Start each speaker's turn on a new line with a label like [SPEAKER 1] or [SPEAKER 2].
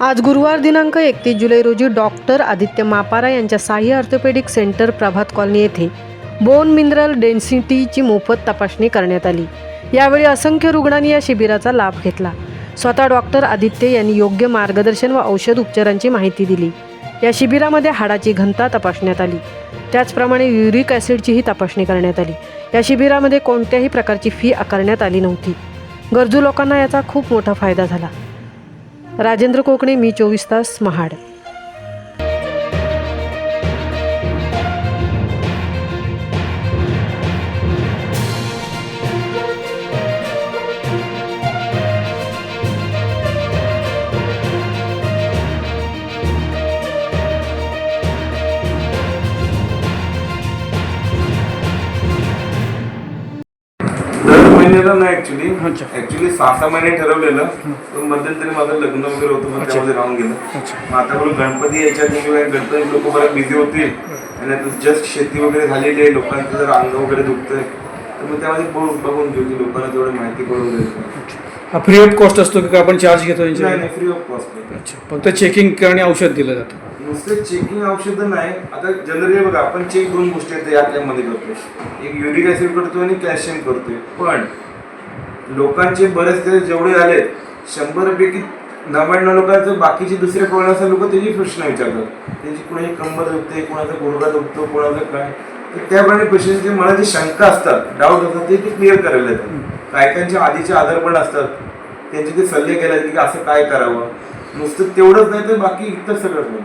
[SPEAKER 1] आज गुरुवार दिनांक एकतीस जुलै रोजी डॉक्टर आदित्य मापारा यांच्या Sahi orthopedic centre Prabhat colony येथे बोन मिनरल डेन्सिटीची मोफत तपासणी करण्यात आली. यावेळी असंख्य रुग्णांनी या शिबिराचा लाभ घेतला. स्वतः डॉक्टर आदित्य यांनी योग्य मार्गदर्शन व औषध उपचारांची माहिती दिली. या शिबिरामध्ये हाडाची घनता तपासण्यात आली. त्याचप्रमाणे युरिक ॲसिडचीही तपासणी करण्यात आली. या शिबिरामध्ये कोणत्याही प्रकारची फी आकारण्यात आली नव्हती. गरजू लोकांना याचा खूप मोठा फायदा झाला. राजेंद्र कोकणे मी चोवीस तास महाड.
[SPEAKER 2] महिन्याला नाही ऍक्च्युली. ऍक्च्युली सहा सहा महिने ठरवलेलं. पण मध्यंतरी माझं लग्न वगैरे होतं मग त्यामध्ये राहून गेलं. मग आता बोलू गणपती यायच्या गणपती लोक बरं बिझी होतील. आणि आता जस्ट शेती वगैरे झालेली आहे लोकांचं जर अंग वगैरे दुखतंय तर मग त्यामध्ये बघून बघून घेऊ की लोकांना तेवढी माहिती करून द्यायचं
[SPEAKER 3] हा फ्री ऑफ कॉस्ट असतो की आपण चार्ज घेतो
[SPEAKER 2] फ्री ऑफ कॉस्ट
[SPEAKER 3] अच्छा. फक्त चेकिंग आणि औषध दिलं जातं.
[SPEAKER 2] नुसतं चेकिंग औषधं नाही. आता जनरली बघा आपण चेक दोन गोष्टी आहेत यातल्यामध्ये करतो एक युरिक ऍसिड करतो आणि कॅल्शियम करतोय. पण लोकांचे बरेच ते जेवढे आलेत शंभर पैकी नव्याण्णव लोकांचं बाकीचे दुसरे प्रॉब्लेम असतात लोक त्याची प्रश्न विचारतात. त्याची कुणाची कंबर दुखते कोणाचा गुडघा दुखतो कोणाचं काय? तर त्याप्रमाणे पेशंटचे मला जे शंका असतात डाऊट असतात ते ते क्लिअर करायला येतात. काय काहींचे आधीचे आजार पण असतात. त्यांचे ते सल्ले केले आहेत की असं काय करावं? नुसतं तेवढंच नाही तर बाकी इतर सगळं पण